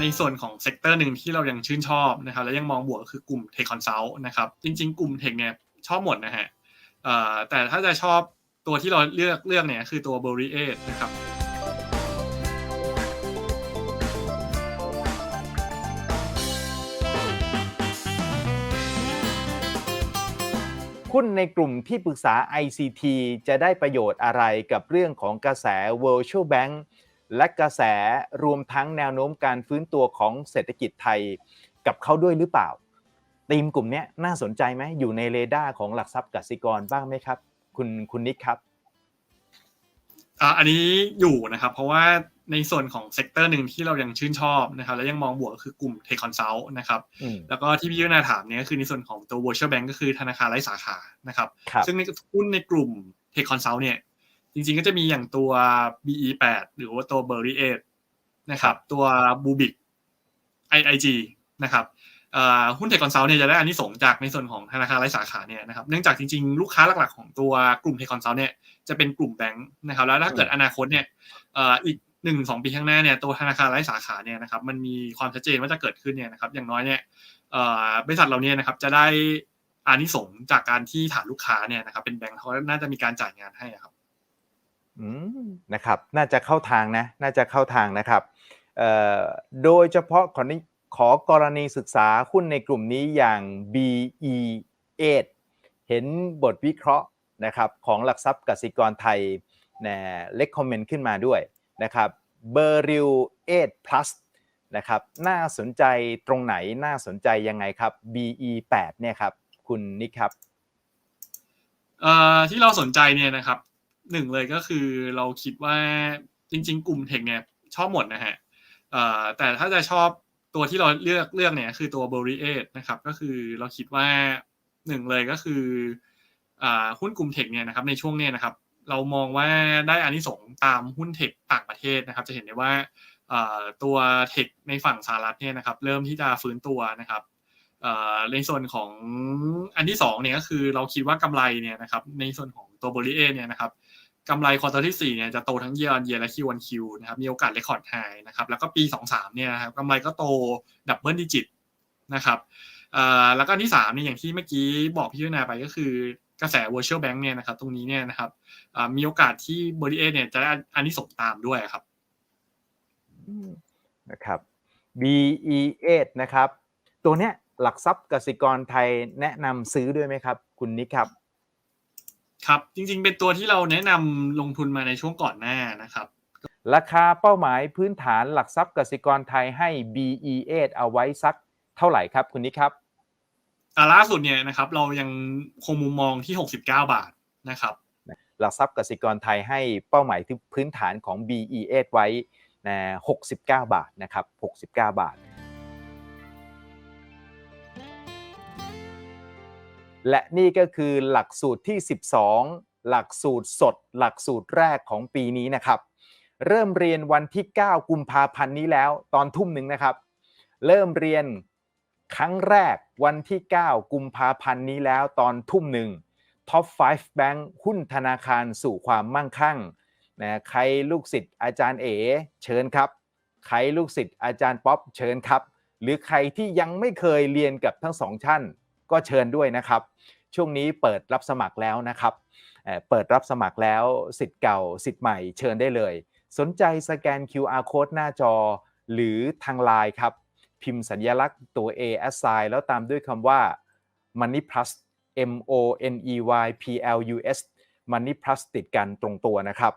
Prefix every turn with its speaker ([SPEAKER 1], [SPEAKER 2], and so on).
[SPEAKER 1] ในส่วนของเซกเตอร์หนึ่งที่เรายังชื่นชอบนะครับและยังมองบวกคือกลุ่มเทคคอนซัลท์นะครับจริง ๆ กลุ่มเทคเนี่ยชอบหมดนะฮะแต่ถ้าจะชอบตัวที่เราเลือกเลือกเนี่ยคือตัว b o r i a นะครับ
[SPEAKER 2] หุ้นในกลุ่มที่ปรึกษา ICT จะได้ประโยชน์อะไรกับเรื่องของกระแส Virtual Bank และกระแสรวมทั้งแนวโน้มการฟื้นตัวของเศรษฐกิจไทยกับเขาด้วยหรือเปล่าธีมกลุ่มเนี้ยน่าสนใจไหมอยู่ในเรดาร์ของหลักทรัพย์กสิกรบ้างไหมครับ คุณคุณนิกครับ
[SPEAKER 1] อ่าอันนี้อยู่นะครับเพราะว่าในส่วนของเซกเตอร์หนึ่งที่เรายังชื่นชอบนะครับและยังมองบวกก็คือกลุ่มเทคคอนซัลท์นะครับ
[SPEAKER 2] อืม
[SPEAKER 1] แล้วก็ที่พี่ยุนาถามเนี่ยก็คือในส่วนของตัว virtual bank ก็คือธนาคารไร้สาขานะครับ
[SPEAKER 2] ครับ
[SPEAKER 1] ซึ่งในหุ้นในกลุ่ม Tech Consult เนี่ย จริงๆก็จะมีอย่างตัว BE8 หรือว่าตัว b e r r y 8นะครับ ตัว Bubic IIG นะครับเอ่อหุ้น Tech Consult เนี่ยจะได้อานิสงส์จากในส่วนของธนาคารไร้สาขาเนี่ยนะครับเนื่องจากจริงๆ ลูกค้าหลักๆ ของตัวกลุ่ม Tech Consult เนี่ยจะเป็นกลุ่มแบงค์นะครับแล้วถ้าเกิดอนาคตเนี่ยเอ่ออีกหนึ่งสองปีข้างหน้าเนี่ยตัวธนาคารไร้สาขาเนี่ยนะครับมันมีความชัดเจนว่าจะเกิดขึ้นเนี่ยนะครับอย่างน้อยเนี่ยเอ่อบริษัทเราเนี่ยนะครับจะได้อานิสงส์จากการที่ฐานลูกค้าเนี่ยนะครับเป็นแบงค์เขาน่าจะมีการจ่ายงานให้อะครับ
[SPEAKER 2] อืม นะครับ น่าจะเข้าทางนะ น่าจะเข้าทางนะครับโดยเฉพาะขอขอกรณีศึกษาหุ้นในกลุ่มนี้อย่าง BE8 เห็นบทวิเคราะห์นะครับของหลักทรัพย์กสิกรไทยนะเล็กคอมเมนต์ขึ้นมาด้วยนะครับเบอร์ริว8 plus นะครับน่าสนใจตรงไหนน่าสนใจยังไงครับ BE8 เนี่ยครับ คุณนิกครับ
[SPEAKER 1] ที่เราสนใจเนี่ยนะครับ หนึ่งเลยก็คือเราคิดว่าจริง ๆ กลุ่มเทคเนี่ยชอบหมดนะฮะแต่ถ้าจะชอบตัวที่เราเลือกเลือกเนี่ยคือตัว b o r i a นะครับก็คือเราคิดว่าหนึ่งเลยก็คืออหุ้นกลุ่มเทคเนี่ยนะครับในช่วงเนี้นะครับ เรามองว่าได้อานิสงส์ตามหุ้นเทคต่างประเทศนะครับ จะเห็นได้ว่าตัวเทคในฝั่งสหรัฐเนี่ยนะครับเริ่มที่จะฟื้นตัวนะครับในส่วนของอันที่สองเนี่ยก็คือเราคิดว่ากำไรเนี่ยนะครับในส่วนของ ตัวบริเอเนี่ยนะครับกำไรควอเตอร์ที่สี่เนี่ยจะโตทั้ง year on year และ Q on Q นะครับมีโอกาส record high นะครับแล้วก็ปี 23เนี่ยนะครับกำไรก็โตดับเบิลดิจิตนะครับแล้วก็ที่สามเนี่ยอย่างที่เมื่อกี้บอกพี่ยุนาไปก็คือกระแส virtual bank เนี่ยนะครับตรงนี้เนี่ยนะครับมีโอกาสที่บริเอเนี่ยจะได้อันนี้ส่งส์ตามด้วยครับ
[SPEAKER 2] นะครับ BE8 นะครับ ตัวเนี้ยหลักทรัพย์กสิกรไทยแนะนำซื้อด้วยไหมครับ คุณนิกครับ
[SPEAKER 1] ครับจริงๆ เป็นตัวที่เราแนะนำลงทุนมาในช่วงก่อนหน้านะครับ
[SPEAKER 2] ราคาเป้าหมายพื้นฐานหลักทรัพย์กสิกรไทยให้ BE8 เอาไว้สักเท่าไหร่ครับคุณนิกครับ
[SPEAKER 1] อ่าล่าสุดเนี่ยนะครับเรายังคงมุมมองที่ 69 บาทนะครับ
[SPEAKER 2] หลักทรัพย์กสิกรไทยให้เป้าหมายที่พื้นฐานของ BE8 ไว้นะ69 บาทนะครับ69 บาท และนี่ก็คือหลักสูตรที่ 12 หลักสูตรสด หลักสูตรแรกของปีนี้นะครับ เริ่มเรียนวันที่ 9 กุมภาพันธ์นี้แล้วตอนทุ่มหนึ่งนะครับ เริ่มเรียนครั้งแรกวันที่ 9 กุมภาพันธ์นี้แล้วตอนทุ่มหนึ่งท็อป5 Bank หุ้นธนาคารสู่ความมั่งคั่งนะใครลูกศิษย์อาจารย์เอ๋เชิญครับ ใครลูกศิษย์อาจารย์ป๊อปเชิญครับ หรือใครที่ยังไม่เคยเรียนกับทั้งสองท่าน ก็เชิญด้วยนะครับ ช่วงนี้เปิดรับสมัครแล้วนะครับเปิดรับสมัครแล้วสิทธิ์เก่าสิทธิ์ใหม่เชิญได้เลย สนใจสแกน QR code หน้าจอ หรือทางไลน์ครับ พิมพ์สัญลักษณ์ตัว A s i แล้วตามด้วยคำว่า Money Plus M O N E Y P L U S Money Plus ติดกันตรงตัวนะครับ